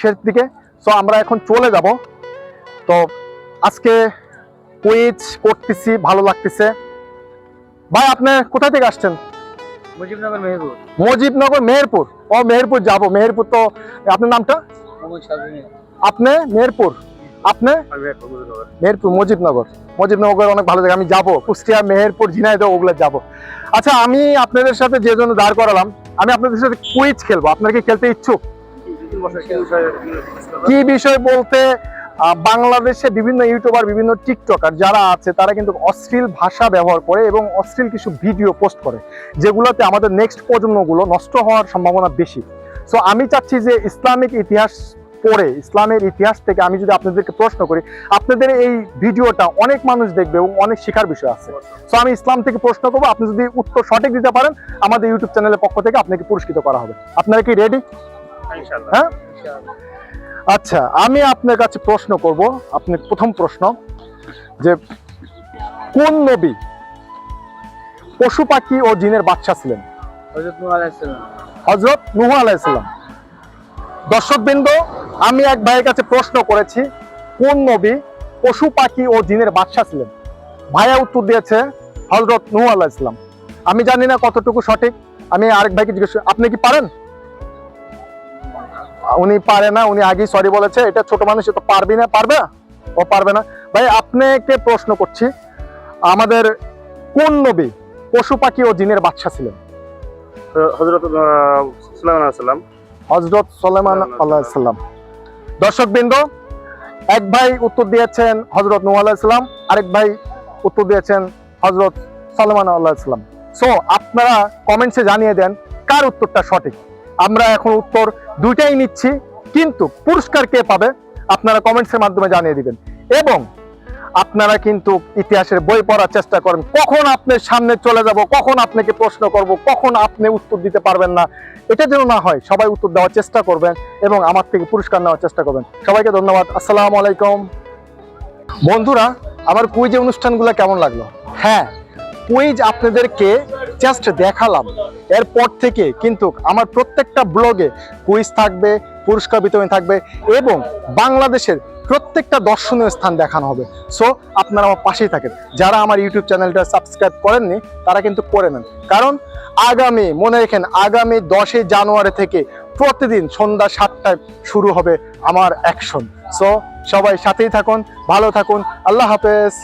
শেষ দিকে। সো আমরা এখন চলে যাব। তো আজকে কুইজ করতেছি ভালো লাগতেছে। ভাই আপনি কোথা থেকে আসছেন? মুজিবনগর মেহেরপুর। মজিবনগর মেহেরপুর। ও মেহেরপুর যাব। মেহেরপুর তো আপনার নামটা? আপনি মেহেরপুর? আপনি? মেহেরপুর মজিবনগর। মজিবনগর অনেক ভালো জায়গা। আমি যাব। কুষ্টিয়া মেহেরপুর ঝিনাইদহ ওগুলো যাব। আচ্ছা আমি আপনাদের সাথে যে জন্য দাঁড় করালাম আমি আপনাদের সাথে কুইজ খেলব। আপনারা কি খেলতে ইচ্ছুক? কি বিষয় বলতে বাংলাদেশে বিভিন্ন ইউটিউবার, বিভিন্ন টিকটকার যারা আছে, তারা কিন্তু অশ্লীল ভাষা ব্যবহার করে এবং অশ্লীল কিছু ভিডিও পোস্ট করে, যেগুলোতে আমাদের নেক্সট প্রজন্মগুলো নষ্ট হওয়ার সম্ভাবনা বেশি। সো আমি চাচ্ছি যে ইসলামিক ইতিহাস পড়ে, ইসলামের ইতিহাস থেকে আমি যদি আপনাদেরকে প্রশ্ন করি, আপনাদের এই ভিডিওটা অনেক মানুষ দেখবে এবং অনেক শেখার বিষয় আছে। সো আমি ইসলাম থেকে প্রশ্ন করব, আপনি যদি উত্তর সঠিক দিতে পারেন, আমাদের ইউটিউব চ্যানেলের পক্ষ থেকে আপনাকে পুরস্কৃত করা হবে। আপনারা কি রেডি হ্যাঁ? আচ্ছা আমি আপনার কাছে প্রশ্ন করব আপনি প্রথম প্রশ্ন যে কোন নবী পশু পাখি ও জিনের বাচ্চা ছিলেন? হজরত নুহ আলাইসাল্লাম দর্শকবৃন্দ আমি এক ভাইয়ের কাছে প্রশ্ন করেছি কোন নবী পশু পাখি ও জিনের বাচ্চা ছিলেন? ভাইয়া উত্তর দিয়েছে হজরত নুহ আলাইসাল্লাম আমি জানি না কতটুকু সঠিক আমি আরেক ভাইকে জিজ্ঞেস আপনি কি পারেন? উনি পারে না উনি আগেই সরি বলেছে এটা ছোট মানুষ তো পারবি না পারবে ও পারবে না। ভাই আপনাকে প্রশ্ন করছি আমাদের কোন নবী পশু পাখি ও জিনের বাচ্চা ছিলেন? হজরত সাল্লাম হজরত সোলেমান আল্লাহ সাল্লাম দর্শক বৃন্দ এক ভাই উত্তর দিয়েছেন হজরত নু আলাহিসাল্লাম আরেক ভাই উত্তর দিয়েছেন হজরত সালমান আল্লাহ সো আপনারা কমেন্টসে জানিয়ে দেন কার উত্তরটা সঠিক? আমরা এখন উত্তর দুইটাই নিচ্ছি, কিন্তু পুরস্কার কে পাবে আপনারা কমেন্টসের মাধ্যমে জানিয়ে দিবেন। এবং আপনারা কিন্তু ইতিহাসের বই পড়ার চেষ্টা করেন, কখন আপনার সামনে চলে যাব, কখন আপনাকে প্রশ্ন করব, কখন আপনি উত্তর দিতে পারবেন না, এটা যেন না হয়, সবাই উত্তর দেওয়ার চেষ্টা করবেন এবং আমার থেকে পুরস্কার নেওয়ার চেষ্টা করবেন। সবাইকে ধন্যবাদ, আসসালামু আলাইকুম। বন্ধুরা, আমার কুইজ অনুষ্ঠানগুলো কেমন লাগল? হ্যাঁ কুইজ আপনাদেরকে জাস্ট দেখালাম। এরপর থেকে কিন্তু আমার প্রত্যেকটা ব্লগে কুইজ থাকবে, পুরস্কার বিতরণ থাকবে এবং বাংলাদেশের প্রত্যেকটা দর্শনীয় স্থান দেখানো হবে। সো আপনারা আমার পাশেই থাকেন। যারা আমার ইউটিউব চ্যানেলটা সাবস্ক্রাইব করেননি, তারা কিন্তু করে নেন। কারণ আগামী, মনে রেখেন, আগামী দশই জানুয়ারি থেকে প্রতিদিন সন্ধ্যা সাতটায় শুরু হবে আমার অ্যাকশন সো সবাই সাথেই থাকুন, ভালো থাকুন। আল্লাহ হাফেজ।